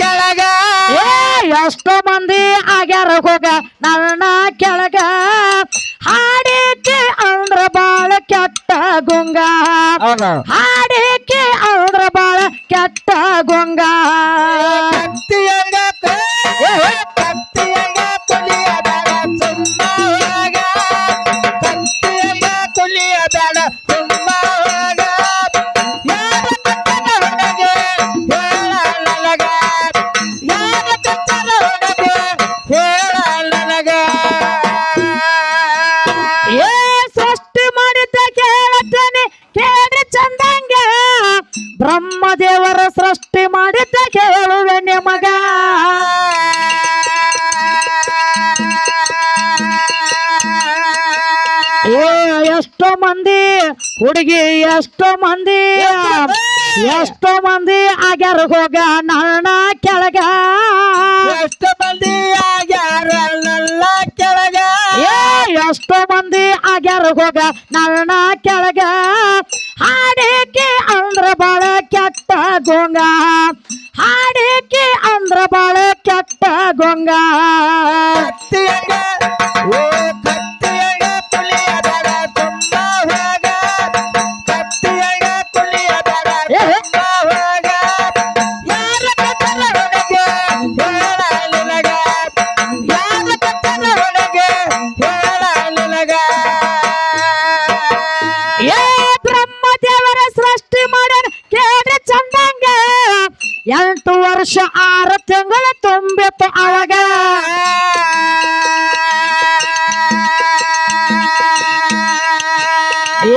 ಕೆಳಗ. ಏ ಎಷ್ಟೋ ಮಂದಿ ಆಗ್ಯಾರ ಹೋಗ ನನ್ನ ಕೆಳಗ. ಹಾಡಿಕೆ ಅಂದ್ರ ಬಾಳ ಕೆಟ್ಟ ಗುಂಗ. ಹಾಡಿಕೆ ಅಂದ್ರ ಬಾಳ ಕೆಟ್ಟ ಗುಂಗ. ಮಂದಿ ಹುಡುಗಿ ಎಷ್ಟೋ ಮಂದಿ ಎಷ್ಟೋ ಮಂದಿ ಆಗ್ಯಾರ ಹೋಗ ನನ್ನ ಕೆಳಗ. ಎಷ್ಟು ಮಂದಿ ಆಗ್ಯಾರ ನನ್ನ ಕೆಳಗ. ಏ ಎಷ್ಟೋ ಮಂದಿ ಆಗ್ಯಾರ ಹೋಗ ನನ್ನ ಕೆಳಗ. ಹಾಡಿಕೆ ಅಂದ್ರ ಬಾಳ ಕೆಟ್ಟ ಗೊಂಗ. ಹಾಡಿಕೆ ಅಂದ್ರ ಬಾಳ ಕೆಟ್ಟ ಗೋಂಗ. ಏ ಬ್ರಹ್ಮದೇವರ ಸೃಷ್ಟಿ ಮಾಡ್ಯಾರ ಕೇಳ್ರಿ ಚಂದಂಗ. ಎಂಟು ವರ್ಷ ಆರು ತಿಂಗಳು ತುಂಬಿತ್ತು ಅವಾಗ.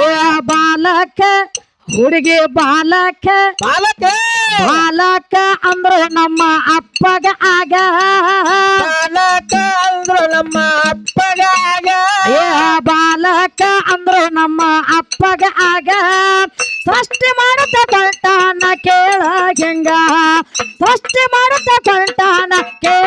ಏ ಬಾಲಕ ಹುಡುಗಿ ಬಾಲಕ. ಬಾಲಕ! ಬಾಲಕ ಅಂದ್ರ ನಮ್ಮ ಅಪ್ಪಗ ಆಗ. ಬಾಲಕ ಅಂದ್ರು ನಮ್ಮ ಅಪ್ಪಗಾಗ ಏ ಬಾಲಕ ಅಂದ್ರ ನಮ್ಮ ಅಪ್ಪಗ ಆಗ. ಸೃಷ್ಟಿ ಮಾಡುತ್ತ ಕಂಟಾನ ಕೇಳ ಹೆಂಗ ಸೃಷ್ಟಿ ಮಾಡುತ್ತ ಕಂಟಾನ ಕೇಳ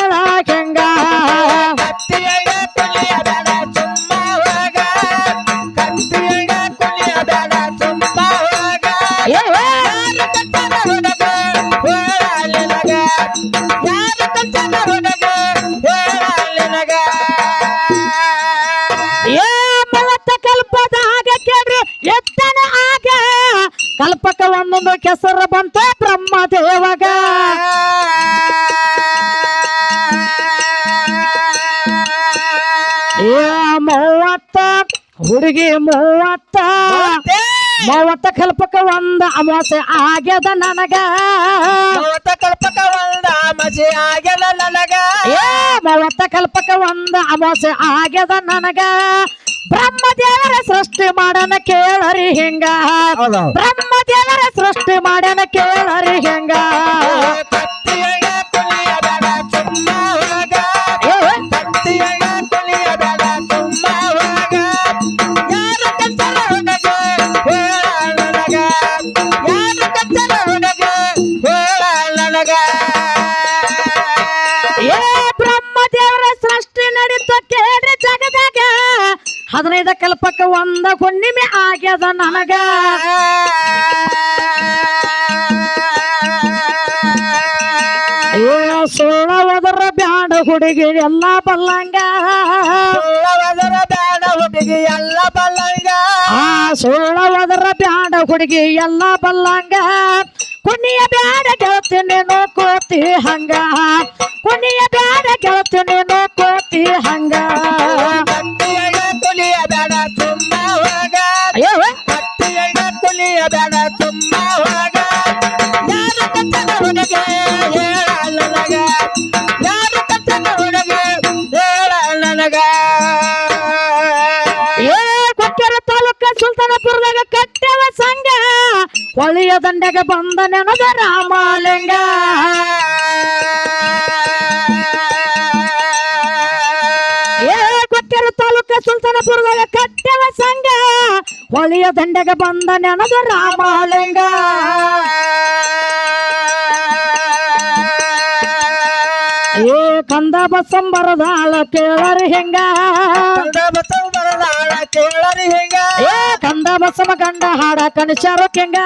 ಕಲ್ಪಕ ಒಂದೊಂದು ಕೆಸರು ಬಂತ ಬ್ರಹ್ಮದೇವಗ. ಏ ಮೂವತ್ತ ಹುಡುಗಿ ಮೂವತ್ತ ಮೂವತ್ತ? ಕಲ್ಪಕ ಒಂದ ಅಮಾಸೆ ಆಗ್ಯದ ನನಗ. ಮೂವತ್ತ ಕಲ್ಪಕ ಒಂದ ಅಮಾಸೆ ಆಗ್ಯದ ನನಗ. ಏ ಮೂವತ್ತ ಕಲ್ಪಕ ಒಂದ ಅಮಾಸೆ ಆಗ್ಯದ ನನಗ. ಬ್ರಹ್ಮದೇವರ ಸೃಷ್ಟಿ ಮಾಡನ ಕೇಳರಿ ಹಿಂಗ. ಬ್ರಹ್ಮ ಬ್ರಹ್ಮದೇವರ ಸೃಷ್ಟಿ ಮಾಡನ ಕೇಳರಿ ಹೆಂಗ. ಹದಿನೈದ ಕಲ್ಪಕ್ಕ ಒಂದ ಹುಣ್ಣಿಮೆ ಆಗ್ಯದ ನನಗ. ಸುಳ್ಳ ಹೋದ್ರ ಬ್ಯಾಡ ಹುಡುಗಿ ಎಲ್ಲ ಬಲ್ಲಂಗ. ಸುಳ್ಳವದರ ಬ್ಯಾಡ ಹುಡುಗಿ ಎಲ್ಲ ಬಲ್ಲಂಗ. ಆ ಸುಳ್ಳವದರ ಬ್ಯಾಡ ಹುಡುಗಿ ಎಲ್ಲ ಬಲ್ಲಂಗ. ಕುಣಿಯ ಬ್ಯಾಡ ಗೆಳತಿ ನೀನು ಕೋತಿ ಹಂಗ. ತುಂಬ ಹೋಗ ಯಾರ ಕತ್ತಲ ಹುಡುಗಿ ಹೇಳ ನನಗ. ಯಾರ ಕತ್ತಲ ಹುಡುಗಿ ಹೇಳ ನನಗ. ಏ ಕೊಕ್ಕರ ತಾಲೂಕ ಸುಲ್ತಾನಪುರದಾಗ ಕಟ್ಟವ ಸಂಘ. ಹೊಳಿಯ ದಂಡೆಗೆ ಬಂದ ನೆನದ ರಾಮಲಿಂಗ. ಏ ತಾಲೂಕ ಸುಲ್ತಾನಪುರದಾಗ ಕಟ್ಟವ ಸಂಘ. ಹೊಳಿಯ ದಂಡೆಗೆ ಬಂದ ನೆನದ ರಾಮಲಿಂಗ. ಏ ಕಂದ ಬಸಂಬರದಾಳ ಕೇಳರಿ ಹೆಂಗ? ಕೇಳರಿ ಹೆಂಗ? ಏ ಕಂದ ಬಸವ ಗಂಡ ಹಾಡ ಕನಿಚಾರ ಕೆಂಗ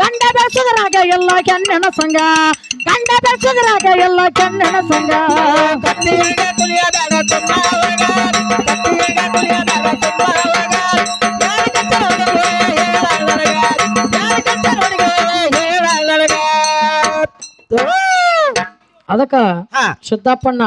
ಗಂಡ ಬೆಳೆಸಿದ್ರಾಗ ಎಲ್ಲ ಕೆನ್ನೆನ ಸಂಗ. ಗಂಡ ಬೆಳೆಸಿದ್ರಾಗ ಎಲ್ಲ ಕಣ್ಣಿನ ಸಂಗ. ಕತ್ತಿಯಿಂದ ತುಳಿಯಬೇಡ ತುಂಬ. ಕತ್ತಿಯಿಂದ ತುಳಿಯಬೇಡ ತುಂಬ ಅದಕ್ಕ ಹಾ. ಶುದ್ಧಪ್ಪಣ್ಣ